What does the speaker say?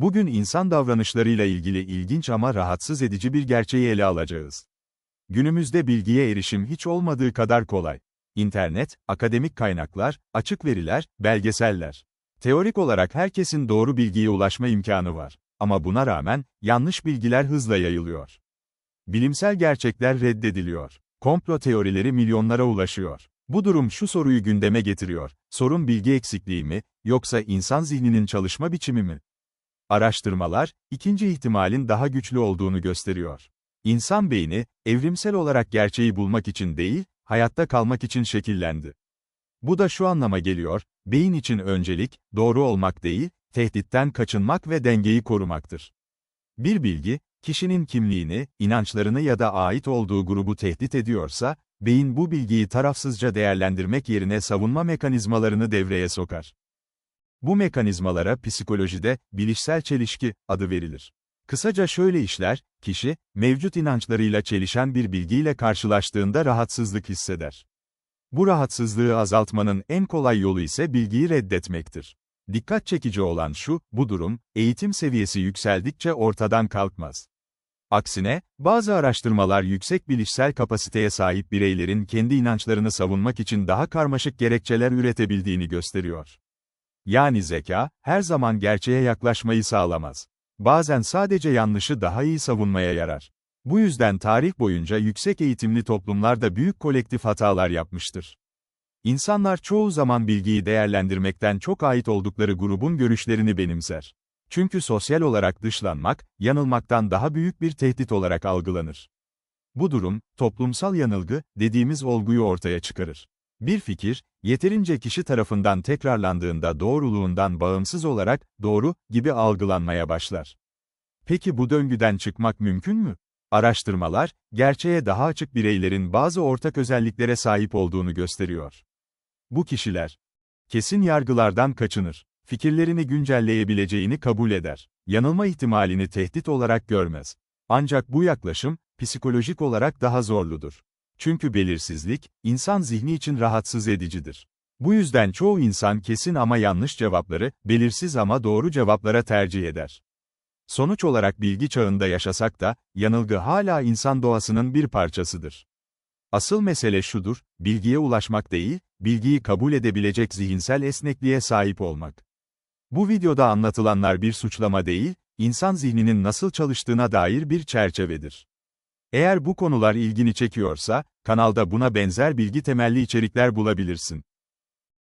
Bugün insan davranışlarıyla ilgili ilginç ama rahatsız edici bir gerçeği ele alacağız. Günümüzde bilgiye erişim hiç olmadığı kadar kolay. İnternet, akademik kaynaklar, açık veriler, belgeseller. Teorik olarak herkesin doğru bilgiye ulaşma imkanı var. Ama buna rağmen, yanlış bilgiler hızla yayılıyor. Bilimsel gerçekler reddediliyor. Komplo teorileri milyonlara ulaşıyor. Bu durum şu soruyu gündeme getiriyor. Sorun bilgi eksikliği mi, yoksa insan zihninin çalışma biçimi mi? Araştırmalar, ikinci ihtimalin daha güçlü olduğunu gösteriyor. İnsan beyni, evrimsel olarak gerçeği bulmak için değil, hayatta kalmak için şekillendi. Bu da şu anlama geliyor, beyin için öncelik, doğru olmak değil, tehditten kaçınmak ve dengeyi korumaktır. Bir bilgi, kişinin kimliğini, inançlarını ya da ait olduğu grubu tehdit ediyorsa, beyin bu bilgiyi tarafsızca değerlendirmek yerine savunma mekanizmalarını devreye sokar. Bu mekanizmalara psikolojide bilişsel çelişki adı verilir. Kısaca şöyle işler, kişi, mevcut inançlarıyla çelişen bir bilgiyle karşılaştığında rahatsızlık hisseder. Bu rahatsızlığı azaltmanın en kolay yolu ise bilgiyi reddetmektir. Dikkat çekici olan şu, bu durum, eğitim seviyesi yükseldikçe ortadan kalkmaz. Aksine, bazı araştırmalar yüksek bilişsel kapasiteye sahip bireylerin kendi inançlarını savunmak için daha karmaşık gerekçeler üretebildiğini gösteriyor. Yani zeka, her zaman gerçeğe yaklaşmayı sağlamaz. Bazen sadece yanlışı daha iyi savunmaya yarar. Bu yüzden tarih boyunca yüksek eğitimli toplumlar da büyük kolektif hatalar yapmıştır. İnsanlar çoğu zaman bilgiyi değerlendirmekten çok ait oldukları grubun görüşlerini benimser. Çünkü sosyal olarak dışlanmak, yanılmaktan daha büyük bir tehdit olarak algılanır. Bu durum, toplumsal yanılgı, dediğimiz olguyu ortaya çıkarır. Bir fikir, yeterince kişi tarafından tekrarlandığında doğruluğundan bağımsız olarak, doğru, gibi algılanmaya başlar. Peki bu döngüden çıkmak mümkün mü? Araştırmalar, gerçeğe daha açık bireylerin bazı ortak özelliklere sahip olduğunu gösteriyor. Bu kişiler, kesin yargılardan kaçınır, fikirlerini güncelleyebileceğini kabul eder, yanılma ihtimalini tehdit olarak görmez. Ancak bu yaklaşım, psikolojik olarak daha zorludur. Çünkü belirsizlik, insan zihni için rahatsız edicidir. Bu yüzden çoğu insan kesin ama yanlış cevapları, belirsiz ama doğru cevaplara tercih eder. Sonuç olarak bilgi çağında yaşasak da, yanılgı hala insan doğasının bir parçasıdır. Asıl mesele şudur, bilgiye ulaşmak değil, bilgiyi kabul edebilecek zihinsel esnekliğe sahip olmak. Bu videoda anlatılanlar bir suçlama değil, insan zihninin nasıl çalıştığına dair bir çerçevedir. Eğer bu konular ilgini çekiyorsa, kanalda buna benzer bilgi temelli içerikler bulabilirsin.